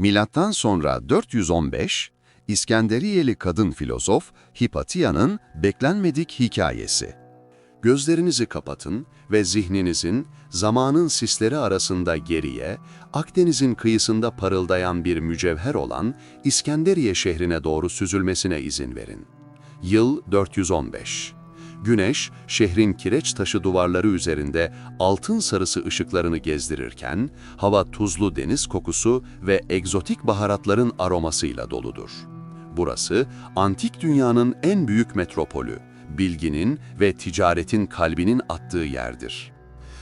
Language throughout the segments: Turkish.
Milattan sonra 415, İskenderiyeli kadın filozof Hipatia'nın beklenmedik hikayesi. Gözlerinizi kapatın ve zihninizin zamanın sisleri arasında geriye, Akdeniz'in kıyısında parıldayan bir mücevher olan İskenderiye şehrine doğru süzülmesine izin verin. Yıl 415. Güneş, şehrin kireç taşı duvarları üzerinde altın sarısı ışıklarını gezdirirken, hava tuzlu deniz kokusu ve egzotik baharatların aromasıyla doludur. Burası, antik dünyanın en büyük metropolü, bilginin ve ticaretin kalbinin attığı yerdir.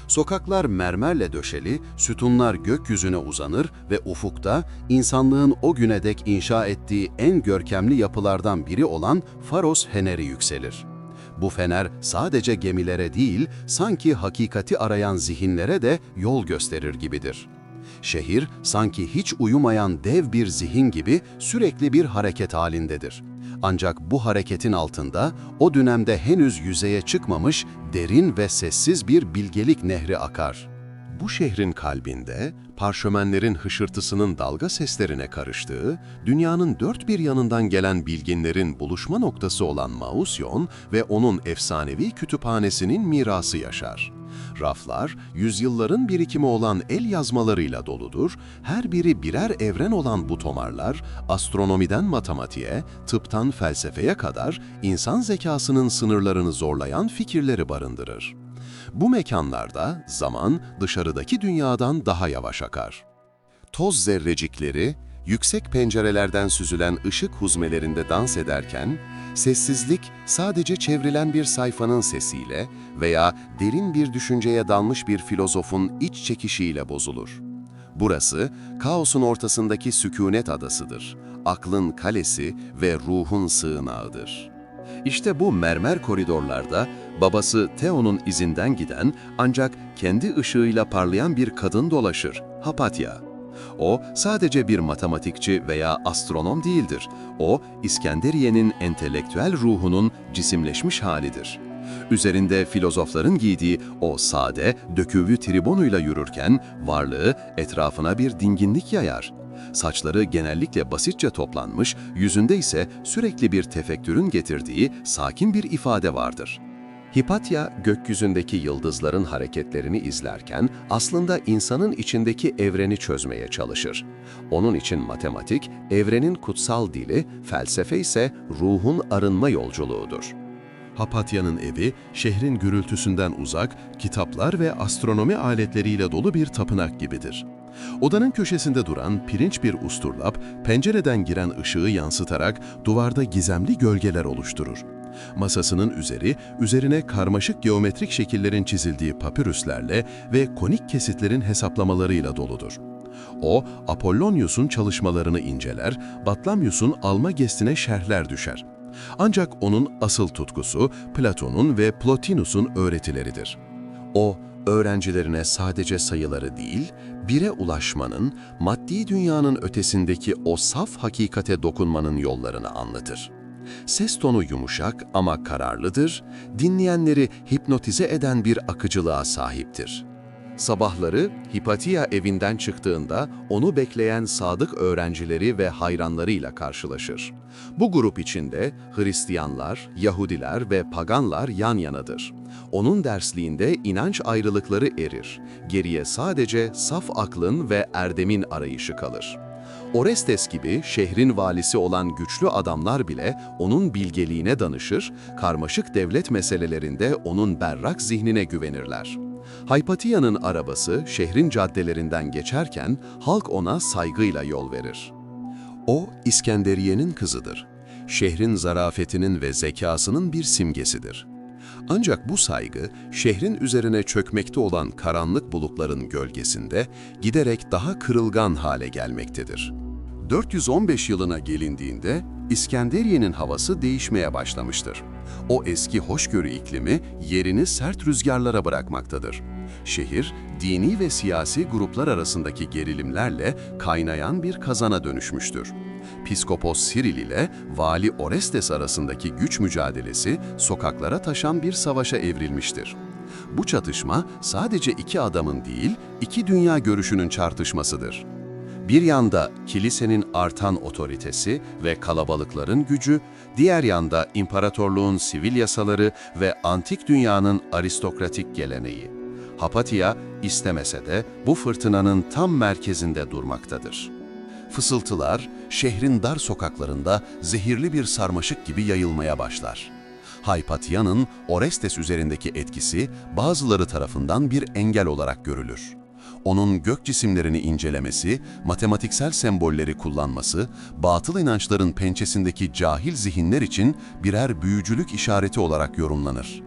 Sokaklar mermerle döşeli, sütunlar gökyüzüne uzanır ve ufukta insanlığın o güne dek inşa ettiği en görkemli yapılardan biri olan Faros Feneri yükselir. Bu fener sadece gemilere değil, sanki hakikati arayan zihinlere de yol gösterir gibidir. Şehir sanki hiç uyumayan dev bir zihin gibi sürekli bir hareket halindedir. Ancak bu hareketin altında o dönemde henüz yüzeye çıkmamış derin ve sessiz bir bilgelik nehri akar. Bu şehrin kalbinde parşömenlerin hışırtısının dalga seslerine karıştığı, dünyanın dört bir yanından gelen bilginlerin buluşma noktası olan Mausyon ve onun efsanevi kütüphanesinin mirası yaşar. Raflar, yüzyılların birikimi olan el yazmalarıyla doludur, her biri birer evren olan bu tomarlar, astronomiden matematiğe, tıptan felsefeye kadar insan zekasının sınırlarını zorlayan fikirleri barındırır. Bu mekanlarda zaman dışarıdaki dünyadan daha yavaş akar. Toz zerrecikleri, yüksek pencerelerden süzülen ışık huzmelerinde dans ederken, sessizlik sadece çevrilen bir sayfanın sesiyle veya derin bir düşünceye dalmış bir filozofun iç çekişiyle bozulur. Burası, kaosun ortasındaki sükunet adasıdır, aklın kalesi ve ruhun sığınağıdır. İşte bu mermer koridorlarda babası Theo'nun izinden giden ancak kendi ışığıyla parlayan bir kadın dolaşır, Hapatya. O sadece bir matematikçi veya astronom değildir. O, İskenderiye'nin entelektüel ruhunun cisimleşmiş halidir. Üzerinde filozofların giydiği o sade, döküvü tribonuyla yürürken varlığı etrafına bir dinginlik yayar. Saçları genellikle basitçe toplanmış, yüzünde ise sürekli bir tefekkürün getirdiği sakin bir ifade vardır. Hipatya, gökyüzündeki yıldızların hareketlerini izlerken aslında insanın içindeki evreni çözmeye çalışır. Onun için matematik, evrenin kutsal dili, felsefe ise ruhun arınma yolculuğudur. Hapatya'nın evi, şehrin gürültüsünden uzak, kitaplar ve astronomi aletleriyle dolu bir tapınak gibidir. Odanın köşesinde duran pirinç bir usturlap, pencereden giren ışığı yansıtarak duvarda gizemli gölgeler oluşturur. Masasının üzeri, üzerine karmaşık geometrik şekillerin çizildiği papirüslerle ve konik kesitlerin hesaplamalarıyla doludur. O, Apollonius'un çalışmalarını inceler, Batlamyus'un alma gestine şerhler düşer. Ancak onun asıl tutkusu Platon'un ve Plotinus'un öğretileridir. O, öğrencilerine sadece sayıları değil, bire ulaşmanın, maddi dünyanın ötesindeki o saf hakikate dokunmanın yollarını anlatır. Ses tonu yumuşak ama kararlıdır, dinleyenleri hipnotize eden bir akıcılığa sahiptir. Sabahları Hipatia evinden çıktığında onu bekleyen sadık öğrencileri ve hayranlarıyla karşılaşır. Bu grup içinde Hristiyanlar, Yahudiler ve paganlar yan yanadır. Onun dersliğinde inanç ayrılıkları erir. Geriye sadece saf aklın ve erdemin arayışı kalır. Orestes gibi şehrin valisi olan güçlü adamlar bile onun bilgeliğine danışır, karmaşık devlet meselelerinde onun berrak zihnine güvenirler. Haypatia'nın arabası şehrin caddelerinden geçerken halk ona saygıyla yol verir. O, İskenderiye'nin kızıdır. Şehrin zarafetinin ve zekasının bir simgesidir. Ancak bu saygı, şehrin üzerine çökmekte olan karanlık bulutların gölgesinde giderek daha kırılgan hale gelmektedir. 415 yılına gelindiğinde İskenderiye'nin havası değişmeye başlamıştır. O eski hoşgörü iklimi yerini sert rüzgarlara bırakmaktadır. Şehir, dini ve siyasi gruplar arasındaki gerilimlerle kaynayan bir kazana dönüşmüştür. Piskopos Siril ile Vali Orestes arasındaki güç mücadelesi sokaklara taşan bir savaşa evrilmiştir. Bu çatışma sadece iki adamın değil, iki dünya görüşünün çarpışmasıdır. Bir yanda kilisenin artan otoritesi ve kalabalıkların gücü, diğer yanda imparatorluğun sivil yasaları ve antik dünyanın aristokratik geleneği. Hapatia istemese de bu fırtınanın tam merkezinde durmaktadır. Fısıltılar şehrin dar sokaklarında zehirli bir sarmaşık gibi yayılmaya başlar. Haypatia'nın Orestes üzerindeki etkisi bazıları tarafından bir engel olarak görülür. Onun gök cisimlerini incelemesi, matematiksel sembolleri kullanması, batıl inançların pençesindeki cahil zihinler için birer büyücülük işareti olarak yorumlanır.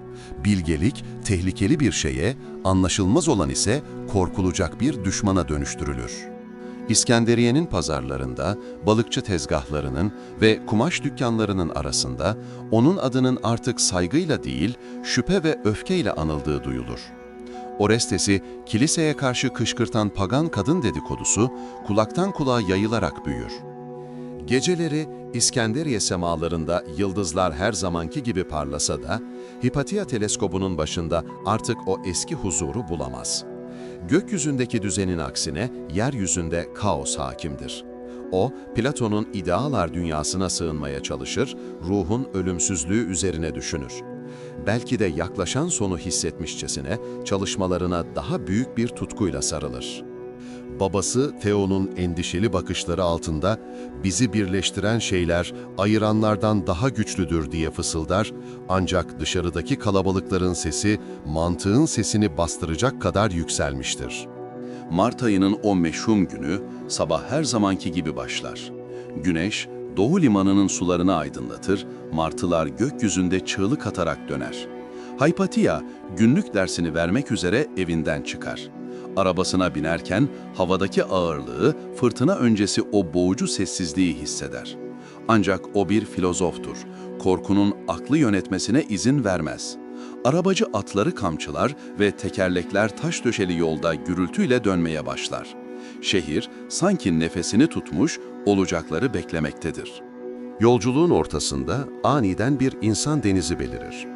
Bilgelik, tehlikeli bir şeye, anlaşılmaz olan ise korkulacak bir düşmana dönüştürülür. İskenderiye'nin pazarlarında, balıkçı tezgahlarının ve kumaş dükkanlarının arasında onun adının artık saygıyla değil, şüphe ve öfkeyle anıldığı duyulur. Orestes'i kiliseye karşı kışkırtan pagan kadın dedikodusu kulaktan kulağa yayılarak büyür. Geceleri İskenderiye semalarında yıldızlar her zamanki gibi parlasa da, Hipatia teleskobunun başında artık o eski huzuru bulamaz. Gökyüzündeki düzenin aksine yeryüzünde kaos hakimdir. O, Platon'un idealar dünyasına sığınmaya çalışır, ruhun ölümsüzlüğü üzerine düşünür. Belki de yaklaşan sonu hissetmişçesine çalışmalarına daha büyük bir tutkuyla sarılır. Babası Theo'nun endişeli bakışları altında bizi birleştiren şeyler ayıranlardan daha güçlüdür diye fısıldar ancak dışarıdaki kalabalıkların sesi mantığın sesini bastıracak kadar yükselmiştir. Mart ayının o meşhum günü sabah her zamanki gibi başlar. Güneş Doğu limanının sularını aydınlatır, martılar gökyüzünde çığlık atarak döner. Haypatia günlük dersini vermek üzere evinden çıkar. Arabasına binerken havadaki ağırlığı, fırtına öncesi o boğucu sessizliği hisseder. Ancak o bir filozoftur. Korkunun aklı yönetmesine izin vermez. Arabacı atları kamçılar ve tekerlekler taş döşeli yolda gürültüyle dönmeye başlar. Şehir sanki nefesini tutmuş, olacakları beklemektedir. Yolculuğun ortasında aniden bir insan denizi belirir.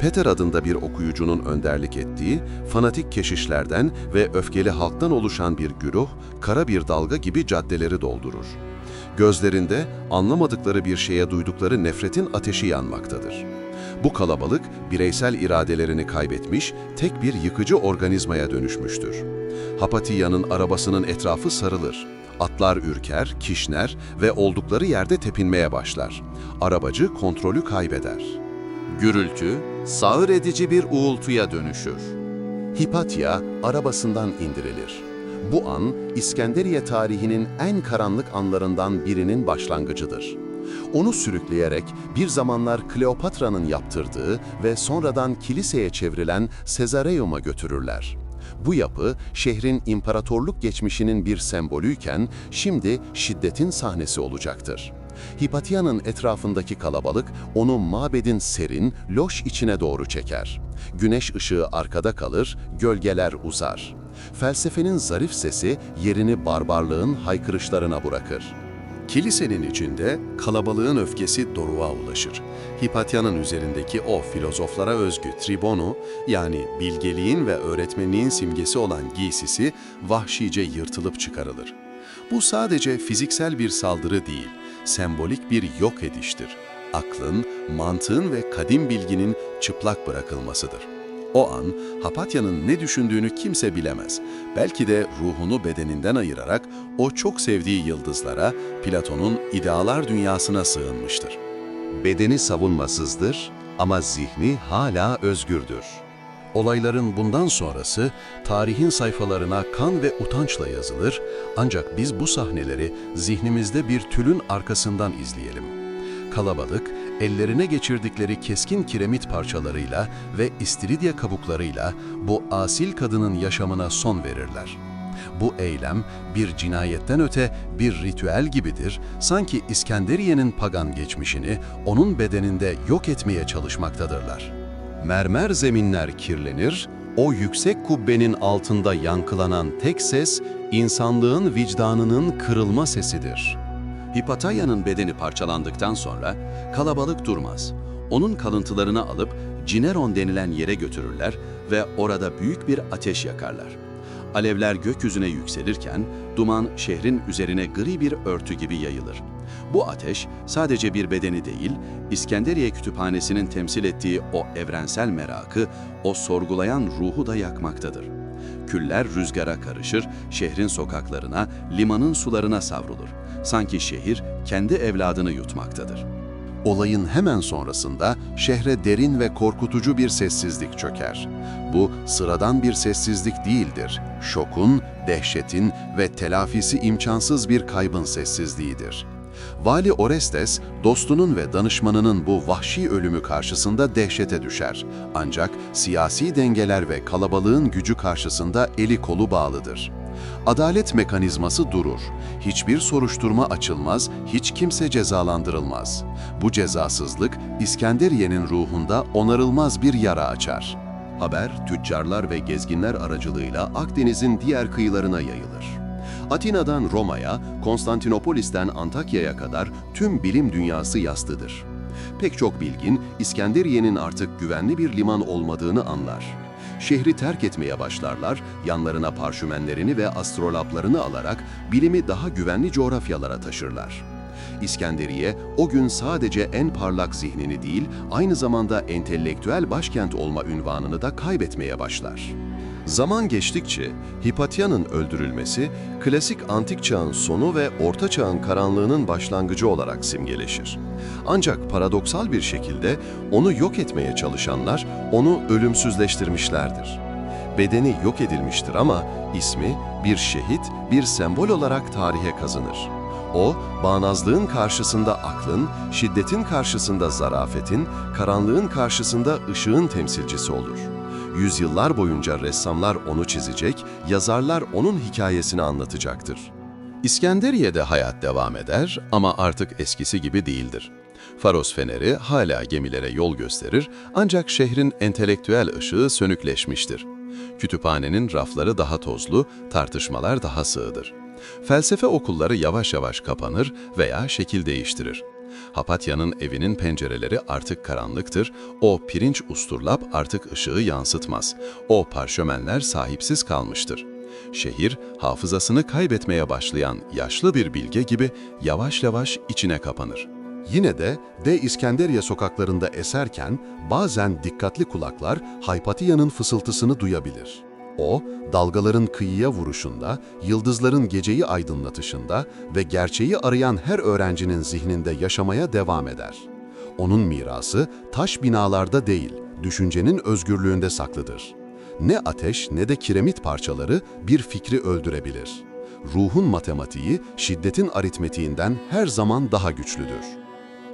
Peter adında bir okuyucunun önderlik ettiği, fanatik keşişlerden ve öfkeli halktan oluşan bir güruh, kara bir dalga gibi caddeleri doldurur. Gözlerinde anlamadıkları bir şeye duydukları nefretin ateşi yanmaktadır. Bu kalabalık bireysel iradelerini kaybetmiş, tek bir yıkıcı organizmaya dönüşmüştür. Hapatia'nın arabasının etrafı sarılır. Atlar ürker, kişner ve oldukları yerde tepinmeye başlar. Arabacı kontrolü kaybeder. Gürültü, sağır edici bir uğultuya dönüşür. Hipatia arabasından indirilir. Bu an, İskenderiye tarihinin en karanlık anlarından birinin başlangıcıdır. Onu sürükleyerek bir zamanlar Kleopatra'nın yaptırdığı ve sonradan kiliseye çevrilen Sezareum'a götürürler. Bu yapı, şehrin imparatorluk geçmişinin bir sembolüyken, şimdi şiddetin sahnesi olacaktır. Hipatia'nın etrafındaki kalabalık onu mabedin serin, loş içine doğru çeker. Güneş ışığı arkada kalır, gölgeler uzar. Felsefenin zarif sesi yerini barbarlığın haykırışlarına bırakır. Kilisenin içinde kalabalığın öfkesi doruğa ulaşır. Hipatia'nın üzerindeki o filozoflara özgü tribonu yani bilgeliğin ve öğretmenliğin simgesi olan giysisi vahşice yırtılıp çıkarılır. Bu sadece fiziksel bir saldırı değil, sembolik bir yok ediştir. Aklın, mantığın ve kadim bilginin çıplak bırakılmasıdır. O an Hapatya'nın ne düşündüğünü kimse bilemez. Belki de ruhunu bedeninden ayırarak o çok sevdiği yıldızlara, Platon'un idealar dünyasına sığınmıştır. Bedeni savunmasızdır ama zihni hala özgürdür. Olayların bundan sonrası tarihin sayfalarına kan ve utançla yazılır ancak biz bu sahneleri zihnimizde bir tülün arkasından izleyelim. Kalabalık, ellerine geçirdikleri keskin kiremit parçalarıyla ve istiridye kabuklarıyla bu asil kadının yaşamına son verirler. Bu eylem bir cinayetten öte bir ritüel gibidir, sanki İskenderiye'nin pagan geçmişini onun bedeninde yok etmeye çalışmaktadırlar. Mermer zeminler kirlenir, o yüksek kubbenin altında yankılanan tek ses, insanlığın vicdanının kırılma sesidir. Hipataya'nın bedeni parçalandıktan sonra kalabalık durmaz. Onun kalıntılarını alıp Cineron denilen yere götürürler ve orada büyük bir ateş yakarlar. Alevler gökyüzüne yükselirken duman şehrin üzerine gri bir örtü gibi yayılır. Bu ateş sadece bir bedeni değil, İskenderiye Kütüphanesi'nin temsil ettiği o evrensel merakı, o sorgulayan ruhu da yakmaktadır. Küller rüzgara karışır, şehrin sokaklarına, limanın sularına savrulur. Sanki şehir kendi evladını yutmaktadır. Olayın hemen sonrasında şehre derin ve korkutucu bir sessizlik çöker. Bu sıradan bir sessizlik değildir. Şokun, dehşetin ve telafisi imkansız bir kaybın sessizliğidir. Vali Orestes, dostunun ve danışmanının bu vahşi ölümü karşısında dehşete düşer. Ancak siyasi dengeler ve kalabalığın gücü karşısında eli kolu bağlıdır. Adalet mekanizması durur. Hiçbir soruşturma açılmaz, hiç kimse cezalandırılmaz. Bu cezasızlık İskenderiye'nin ruhunda onarılmaz bir yara açar. Haber, tüccarlar ve gezginler aracılığıyla Akdeniz'in diğer kıyılarına yayılır. Atina'dan Roma'ya, Konstantinopolis'ten Antakya'ya kadar tüm bilim dünyası yastıdır. Pek çok bilgin İskenderiye'nin artık güvenli bir liman olmadığını anlar. Şehri terk etmeye başlarlar, yanlarına parşümenlerini ve astrolaplarını alarak bilimi daha güvenli coğrafyalara taşırlar. İskenderiye o gün sadece en parlak zihnini değil, aynı zamanda entelektüel başkent olma ünvanını da kaybetmeye başlar. Zaman geçtikçe Hipatya'nın öldürülmesi klasik antik çağın sonu ve orta çağın karanlığının başlangıcı olarak simgeleşir. Ancak paradoksal bir şekilde onu yok etmeye çalışanlar onu ölümsüzleştirmişlerdir. Bedeni yok edilmiştir ama ismi bir şehit, bir sembol olarak tarihe kazınır. O, bağnazlığın karşısında aklın, şiddetin karşısında zarafetin, karanlığın karşısında ışığın temsilcisi olur. Yüzyıllar boyunca ressamlar onu çizecek, yazarlar onun hikayesini anlatacaktır. İskenderiye'de hayat devam eder ama artık eskisi gibi değildir. Faros feneri hala gemilere yol gösterir ancak şehrin entelektüel ışığı sönükleşmiştir. Kütüphanenin rafları daha tozlu, tartışmalar daha sığdır. Felsefe okulları yavaş yavaş kapanır veya şekil değiştirir. Hapatya'nın evinin pencereleri artık karanlıktır, o pirinç usturlap artık ışığı yansıtmaz, o parşömenler sahipsiz kalmıştır. Şehir, hafızasını kaybetmeye başlayan yaşlı bir bilge gibi yavaş yavaş içine kapanır. Yine de De İskenderiye sokaklarında eserken bazen dikkatli kulaklar Haypatiya'nın fısıltısını duyabilir. O, dalgaların kıyıya vuruşunda, yıldızların geceyi aydınlatışında ve gerçeği arayan her öğrencinin zihninde yaşamaya devam eder. Onun mirası taş binalarda değil, düşüncenin özgürlüğünde saklıdır. Ne ateş ne de kiremit parçaları bir fikri öldürebilir. Ruhun matematiği, şiddetin aritmetiğinden her zaman daha güçlüdür.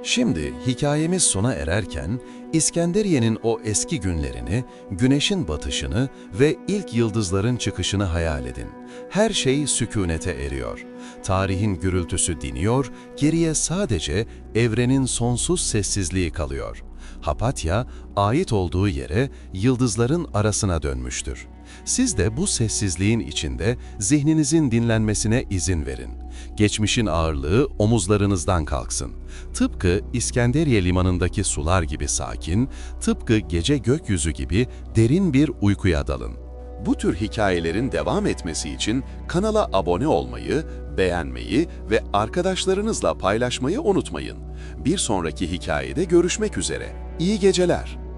Şimdi hikayemiz sona ererken İskenderiye'nin o eski günlerini, güneşin batışını ve ilk yıldızların çıkışını hayal edin. Her şey sükunete eriyor. Tarihin gürültüsü diniyor, geriye sadece evrenin sonsuz sessizliği kalıyor. Hapatya, ait olduğu yere, yıldızların arasına dönmüştür. Siz de bu sessizliğin içinde zihninizin dinlenmesine izin verin. Geçmişin ağırlığı omuzlarınızdan kalksın. Tıpkı İskenderiye limanındaki sular gibi sakin, tıpkı gece gökyüzü gibi derin bir uykuya dalın. Bu tür hikayelerin devam etmesi için kanala abone olmayı, beğenmeyi ve arkadaşlarınızla paylaşmayı unutmayın. Bir sonraki hikayede görüşmek üzere. İyi geceler.